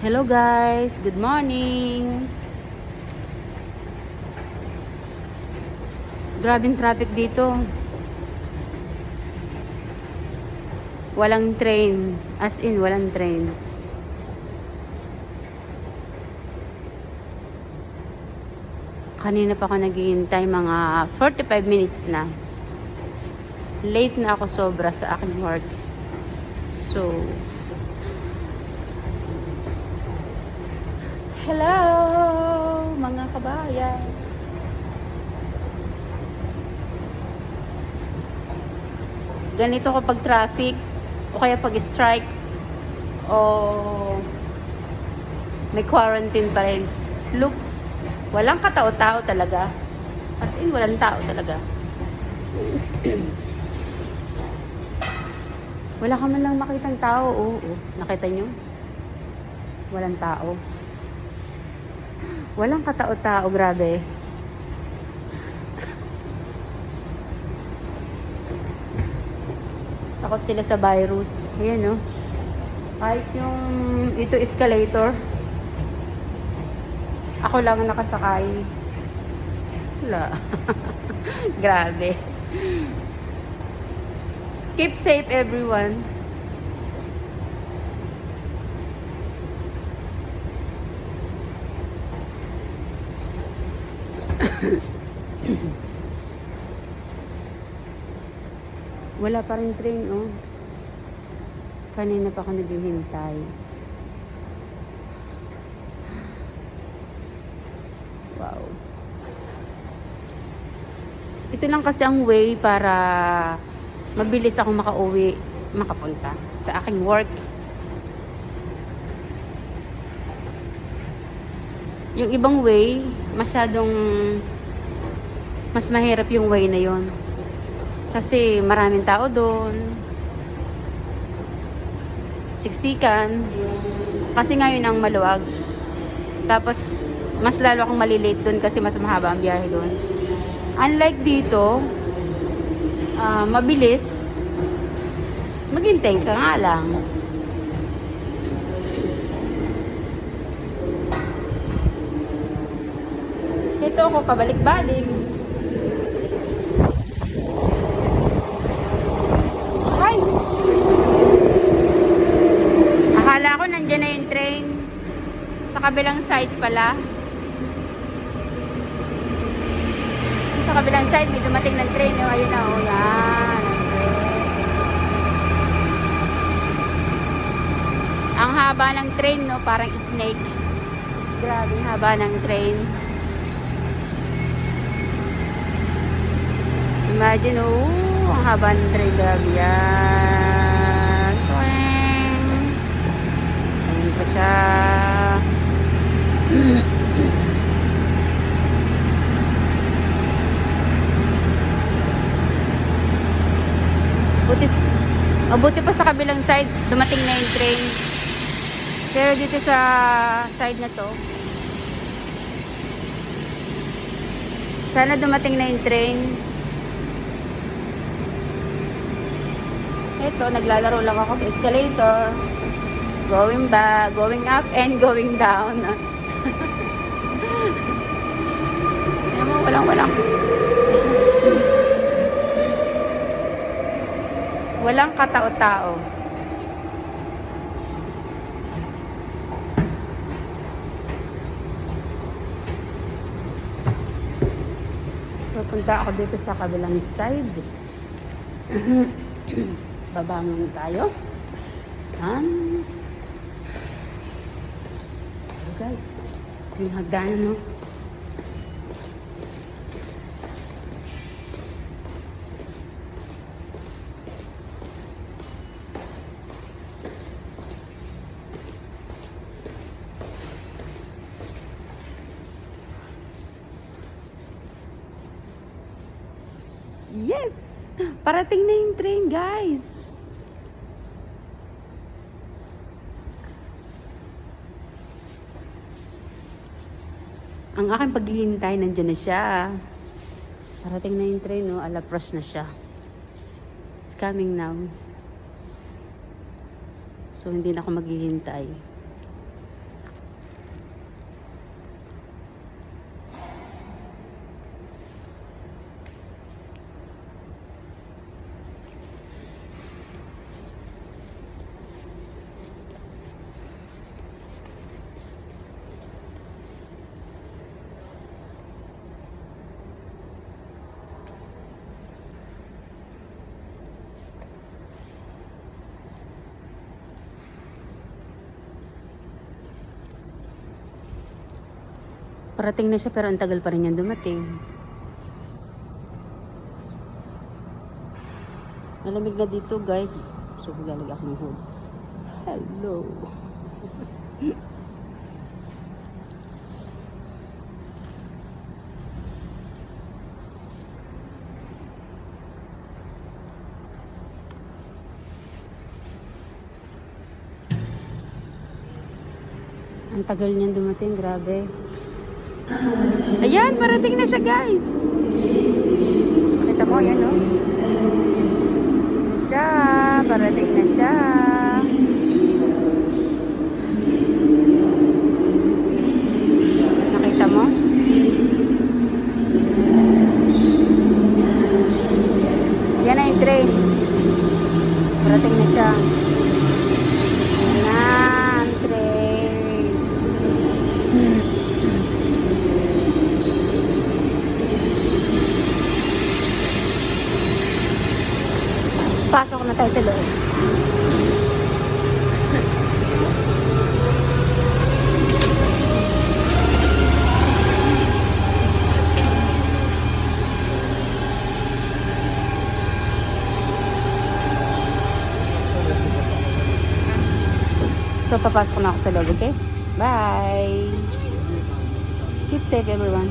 Hello guys, good morning. Grabing traffic dito. Walang train. As in, walang train. Kanina pa ako naghihintay, mga 45 minutes na. Late na ako sobra sa aking work. So, Hello, mga kabayan. Ganito kapag traffic o kaya pag strike o may quarantine pa rin. Look, walang katao-tao talaga. As in, walang tao talaga. Wala ka man lang makitang tao. Oo, oo. nakita nyo? Walang tao. Walang katao-tao, grabe. Takot sila sa virus. Ayan, no? Kahit yung ito escalator, ako lang ang nakasakay. Wala. grabe. Keep safe, everyone. Wala pa rin train, oh. Kanina pa ako naghihintay. Wow. Ito lang kasi ang way para mabilis ako makauwi, makapunta sa aking work. Yung ibang way, masyadong mas mahirap yung way na yon. Kasi maraming tao doon. Siksikan. Kasi ngayon ang maluwag. Tapos, mas lalo akong malilate doon kasi mas mahaba ang biyahe doon. Unlike dito, ah, mabilis, maghintay ka nga lang. Ito ako pabalik-balik. Ay! Akala ko nandyan na yung train. Sa kabilang side pala. Sa kabilang side, may dumating ng train. Ayun na, oh, yan. Ang haba ng train, no? Parang snake. Grabe, haba ng train. Imagine, oh, ang haba ng train. Grabe yan. Twang. Ayun pa siya. Buti, mabuti pa sa kabilang side, dumating na yung train. Pero dito sa side na to, sana dumating na yung train. Ito, naglalaro lang ako sa escalator. Going back, going up, and going down. Ayan mo, walang walang. Walang katao-tao. So, punta ako dito sa kabilang side. Baba muna tayo. Yan. So guys, yung hagdanan, no? Yes! Parating na yung train, guys! Ang aking paghihintay, nandiyan na siya. Parating na yung train, no? Alapros na siya. It's coming now. So, hindi na ako maghihintay. Parating na siya pero ang tagal pa rin yan dumating. Malamig na dito guys. So galag ako ng hood. Hello. Ang tagal niyan dumating, grabe. Ayan, parating na siya guys. Kita mo, yan oh. Siya, parating na siya. Nakita mo? Yan na yung train. Parating na siya. Yan na ang train. Pasok na tayo sa loob. So, papasok na ako sa loob, okay? Bye! Keep safe, everyone.